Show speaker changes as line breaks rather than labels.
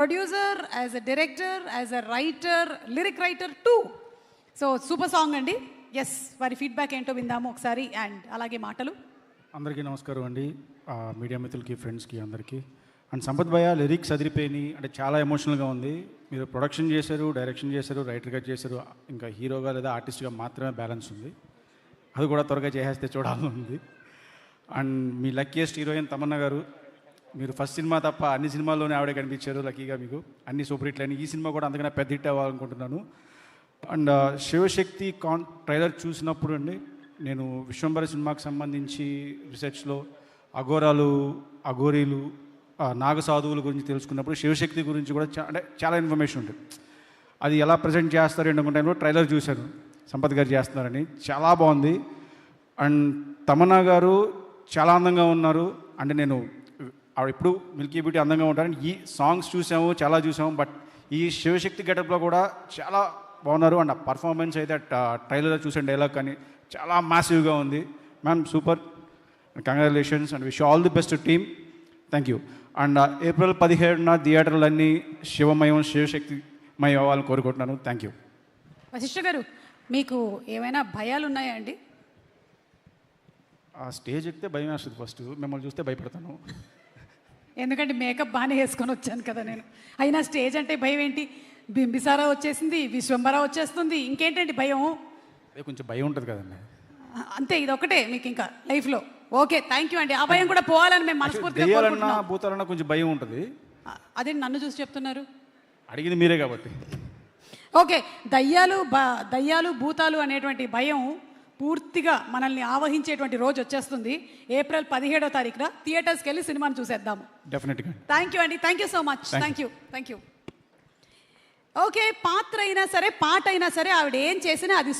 Producer as a director as a writer lyric writer too so super song అండి. ఎస్ వారి feedback ఏంటో విందాము ఒకసారి అండ్ అలాగే మాటలు.
అందరికీ నమస్కారం అండి. మీడియా మిత్రులకి ఫ్రెండ్స్కి అందరికీ. అండ్ సంపత్ భయ లిరిక్స్ అదిరిపోయినాయి. అంటే చాలా ఎమోషనల్గా ఉంది. మీరు ప్రొడక్షన్ చేశారు డైరెక్షన్ చేశారు రైటర్గా చేశారు ఇంకా హీరోగా లేదా ఆర్టిస్ట్గా మాత్రమే బ్యాలెన్స్ ఉంది. అది కూడా త్వరగా చేసేస్తే చూడాలని ఉంది. అండ్ మీ లక్కీయెస్ట్ హీరోయిన్ తమన్నా గారు మీరు ఫస్ట్ సినిమా తప్ప అన్ని సినిమాల్లోనే ఆవిడే కనిపించారు లక్కీగా మీకు. అన్ని సూపర్ హిట్లు అని ఈ సినిమా కూడా అంతకన్నా పెద్ద హిట్ అవ్వాలనుకుంటున్నాను. అండ్ శివశక్తి కాన్ ట్రైలర్ చూసినప్పుడు అండి నేను విశ్వంబర సినిమాకి సంబంధించి రీసెర్చ్లో అఘోరాలు అఘోరీలు నాగసాధువుల గురించి తెలుసుకున్నప్పుడు శివశక్తి గురించి కూడా అంటే చాలా ఇన్ఫర్మేషన్ ఉంటుంది. అది ఎలా ప్రజెంట్ చేస్తారు అనుకుంటాను ట్రైలర్ చూశాను. సంపత్ గారు చేస్తున్నారని. చాలా బాగుంది. అండ్ తమన్నా గారు చాలా అందంగా ఉన్నారు. అంటే నేను ఆవిడ ఎప్పుడు మిల్కీ బ్యూటీ అందంగా ఉంటారని ఈ సాంగ్స్ చూసాము చాలా చూసాము బట్ ఈ శివశక్తి గెటప్లో కూడా చాలా బాగున్నారు. అండ్ ఆ పర్ఫార్మెన్స్ అయితే ట్రైలర్లో చూసిన డైలాగ్ కానీ చాలా మాసివ్గా ఉంది. Ma'am super congratulations and wish all the best team thank you and April పదిహేడున థియేటర్లన్నీ శివమయం శివశక్తిమయం అవ్వాలని కోరుకుంటున్నాను. థ్యాంక్ యూ
వశిష్ఠ గారు మీకు ఏమైనా భయాలు ఉన్నాయా అండి?
ఆ స్టేజ్ ఎక్కితే భయం వేస్తుంది ఫస్ట్ మిమ్మల్ని చూస్తే భయపడతాను.
ఎందుకంటే మేకప్ బాగానే వేసుకొని వచ్చాను కదా నేను. అయినా స్టేజ్ అంటే భయం ఏంటి? బింబిసారా వచ్చేసింది విశ్వంబర వచ్చేస్తుంది. ఇంకేంటండి భయం?
అదే కొంచెం భయం ఉంటుంది కదండి.
అంతే ఇది ఒకటే మీకు ఇంకా లైఫ్లో. ఓకే థ్యాంక్ యూ అండి. ఆ భయం కూడా పోవాలని మేము మనస్ఫూర్తిగా
దెయ్యాలన్నా
కోరుకుంటున్నాం.
భూతాలన్నా కొంచెం భయం ఉంటుంది.
అదే నన్ను చూసి చెప్తున్నారు.
అడిగింది మీరే కాబట్టి.
ఓకే దయ్యాలు బ దయ్యాలు భూతాలు అనేటువంటి భయం పూర్తిగా మనల్ని ఆవహించేటువంటి రోజు వచ్చేస్తుంది. ఏప్రిల్ పదిహేడో తారీఖున థియేటర్స్కి వెళ్ళి సినిమాను చూసేద్దాము.
డెఫినెట్గా
థ్యాంక్ యూ అండి. Thank you so much thank you thank you okay పాత్ర అయినా సరే పాట అయినా సరే ఆవిడ ఏం చేసినా అది